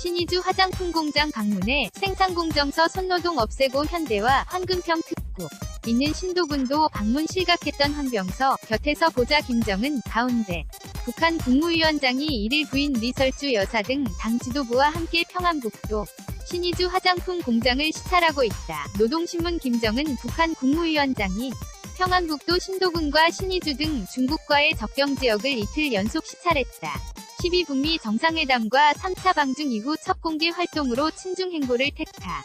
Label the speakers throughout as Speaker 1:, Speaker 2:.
Speaker 1: 신의주 화장품 공장 방문해 생산공정서 손노동 없애고 현대와 황금평 특구 있는 신도군도 방문 실각했던 황병서 곁에서 보자 김정은 가운데 북한 국무위원장이 1일 부인 리설주 여사 등 당 지도부와 함께 평안북도 신의주 화장품 공장을 시찰하고 있다. 노동신문 김정은 북한 국무위원장이 평안북도 신도군과 신의주 등 중국과의 접경 지역을 이틀 연속 시찰했다. 12 북미 정상회담과 3차 방중 이후 첫 공개 활동으로 친중 행보를 택하.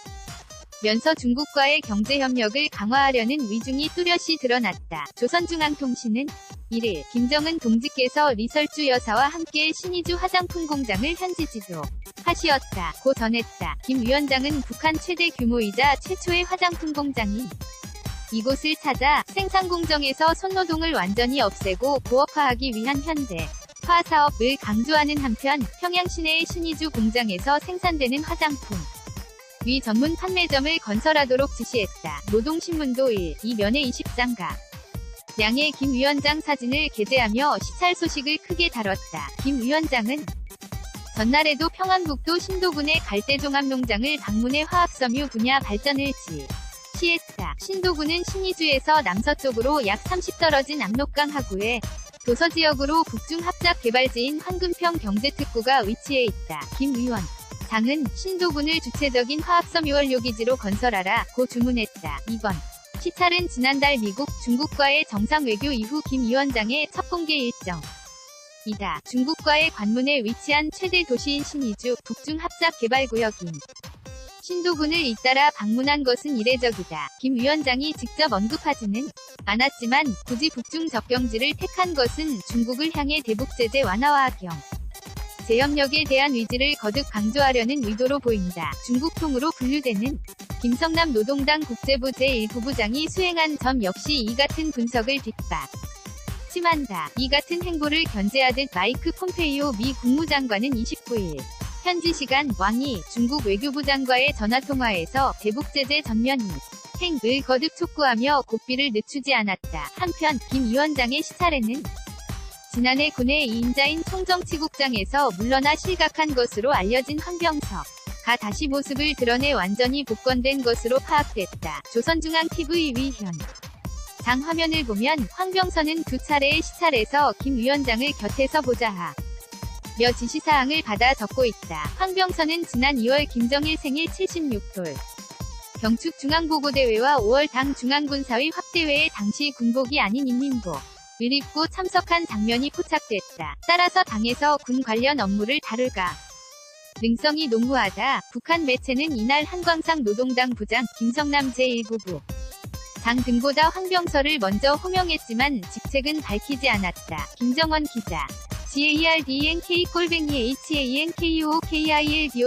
Speaker 1: 면서 중국과의 경제협력을 강화하려는 위중이 뚜렷이 드러났다. 조선중앙통신은 1일 김정은 동지께서 리설주 여사와 함께 신의주 화장품 공장을 현지 지도 하시었다. 고 전했다. 김 위원장은 북한 최대 규모이자 최초의 화장품 공장인 이곳을 찾아 생산 공정에서 손노동을 완전히 없애고 고업화하기 위한 현대 화 사업을 강조하는 한편 평양 시내의 신의주 공장에서 생산되는 화장품 위 전문 판매점을 건설하도록 지시했다. 노동신문도 1, 이 면의 20장가 양의 김 위원장 사진을 게재하며 시찰 소식을 크게 다뤘다. 김 위원장은 전날에도 평안북도 신도군의 갈대종합농장을 방문해 화학섬유 분야 발전을 지. 시했다. 신도군은 신의주에서 남서쪽으로 약 30 떨어진 압록강 하구에 도서 지역으로 북중 합작 개발지인 황금평 경제특구가 위치해 있다. 김 의원. 장은 신도군을 주체적인 화학섬 유원료 기지로 건설하라 고 주문했다. 2번. 시찰은 지난달 미국, 중국과의 정상 외교 이후 김 위원장의 첫 공개 일정. 이다. 중국과의 관문에 위치한 최대 도시인 신의주 북중 합작 개발구역인 신도군을 잇따라 방문한 것은 이례적이다. 김 위원장이 직접 언급하지는 않았지만 굳이 북중 접경지를 택한 것은 중국을 향해 대북 제재 완화와 경 재협력에 대한 의지를 거듭 강조하려는 의도로 보인다. 중국통으로 분류되는 김성남 노동당 국제부 제1부부장이 수행한 점 역시 이 같은 분석을 뒷받. 침한다. 이 같은 행보를 견제하듯 마이크 폼페이오 미 국무장관은 29일 현지 시간 왕이 중국 외교부 장과의 전화통화에서 대북 제재 전면 행을 거듭 촉구하며 고삐를 늦추지 않았다. 한편 김 위원장의 시찰에는 지난해 군의 2인자인 총정치국장에서 물러나 실각한 것으로 알려진 황병석 가 다시 모습을 드러내 완전히 복권된 것으로 파악됐다. 조선중앙TV 위현 장 화면을 보면 황병선은 두 차례의 시찰에서 김 위원장을 곁에서 보자하 며 지시사항을 받아 적고 있다. 황병선은 지난 2월 김정일 생일 76돌 경축 중앙보고대회와 5월 당 중앙군사위 확대회에 당시 군복이 아닌 인민복 을 입고 참석한 장면이 포착됐다. 따라서 당에서 군 관련 업무를 다룰까 능성이 농후하다. 북한 매체는 이날 한광상 노동당 부장 김성남 제1부부 장 등보다 황병서를 먼저 호명했지만 직책은 밝히지 않았다. 김정원 기자 GARDNK 꼴뱅이 HANKUOKILDO